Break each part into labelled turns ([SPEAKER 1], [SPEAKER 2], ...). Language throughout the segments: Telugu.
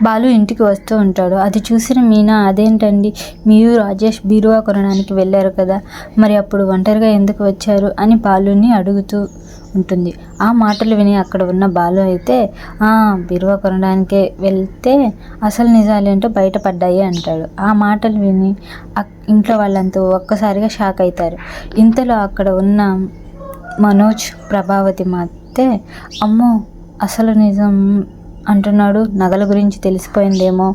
[SPEAKER 1] బాలు ఇంటికి వస్తూ ఉంటాడు. అది చూసిన మీనా అదేంటండి? మీరు రాజేష్ బీరువా కొనడానికి వెళ్ళారు కదా మరి అప్పుడు ఒంటరిగా ఎందుకు వచ్చారు అని బాలుని అడుగుతూ ఉంటుంది. ఆ మాటలు విని అక్కడ ఉన్న బాలు అయితే "ఆ, బీరువా కొనడానికే వెళ్తే అసలు నిజాలేంటో బయటపడ్డాయి అంటాడు. ఆ మాటలు విని ఇంట్లో వాళ్ళంతా ఒక్కసారిగా షాక్ అవుతారు ఇంతలో అక్కడ ఉన్న మనోజ్ ప్రభావతి మాతే అమ్మో అసలు నిజం అంటున్నాడు. నగల గురించి తెలిసిపోయిందేమో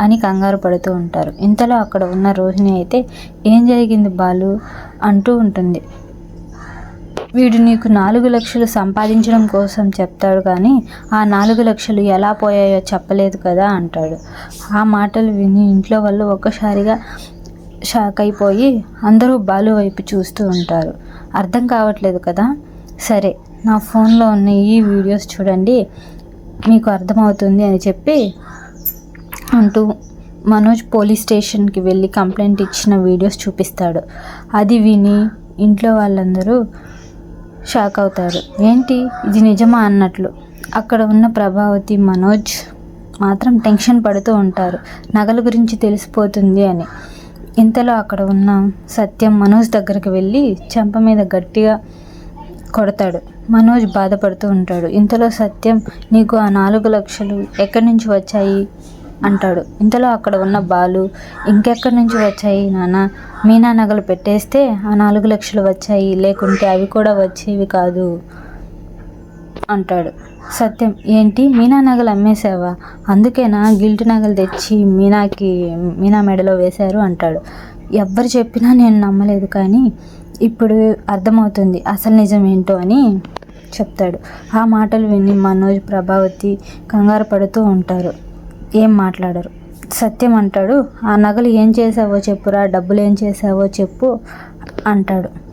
[SPEAKER 1] అని కంగారు పడుతూ ఉంటారు. ఇంతలో అక్కడ ఉన్న రోహిణి అయితే ఏం జరిగింది బాలు? అంటూ ఉంటుంది. వీడు నీకు నాలుగు లక్షలు సంపాదించడం కోసం చెప్తాడు కానీ ఆ నాలుగు లక్షలు ఎలా పోయాయో చెప్పలేదు కదా అంటాడు. ఆ మాటలు విని ఇంట్లో వాళ్ళు ఒక్కసారిగా షాక్ అయిపోయి అందరూ బాలు వైపు చూస్తూ ఉంటారు. అర్థం కావట్లేదు కదా? సరే నా ఫోన్లో ఉన్న ఈ వీడియోస్ చూడండి. మీకు అర్థమవుతుంది అని చెప్పి అంటూ మనోజ్ పోలీస్ స్టేషన్కి వెళ్ళి కంప్లైంట్ ఇచ్చిన వీడియోస్ చూపిస్తాడు. అది విని ఇంట్లో వాళ్ళందరూ షాక్ అవుతారు. ఏంటి? ఇది నిజమా అన్నట్లు. అక్కడ ఉన్న ప్రభావతి మనోజ్ మాత్రం టెన్షన్ పడుతూ ఉంటారు. నగల గురించి తెలిసిపోతుంది అని. ఇంతలో అక్కడ ఉన్న సత్యం మనోజ్ దగ్గరికి వెళ్ళి చెంప మీద గట్టిగా కొడతాడు. మనోజ్ బాధపడుతూ ఉంటాడు. ఇంతలో సత్యం నీకు ఆ నాలుగు లక్షలు ఎక్కడి నుంచి వచ్చాయి? అంటాడు. ఇంతలో అక్కడ ఉన్న బాలు ఇంకెక్కడి నుంచి వచ్చాయి నాన్న? మీనా నగలు పెట్టేస్తే ఆ నాలుగు లక్షలు వచ్చాయి. లేకుంటే అవి కూడా వచ్చేవి కాదు. అంటాడు. సత్యం ఏంటి? మీనా నగలు అమ్మేసావా అందుకేనా గిల్ట్ నగలు తెచ్చి మీనాకి మీనా మెడలో వేశారు? అంటాడు. ఎవ్వరు చెప్పినా నేను నమ్మలేదు కానీ ఇప్పుడు అర్థమవుతుంది అసలు నిజం ఏంటో అని చెప్తాడు. ఆ మాటలు విని మనోజ్ ప్రభావతి కంగారు పడుతూ ఉంటారు. ఏం మాట్లాడరు? సత్యం అంటాడు. ఆ నగలు ఏం చేసావో చెప్పురా డబ్బులు ఏం చేసావో చెప్పు అంటాడు.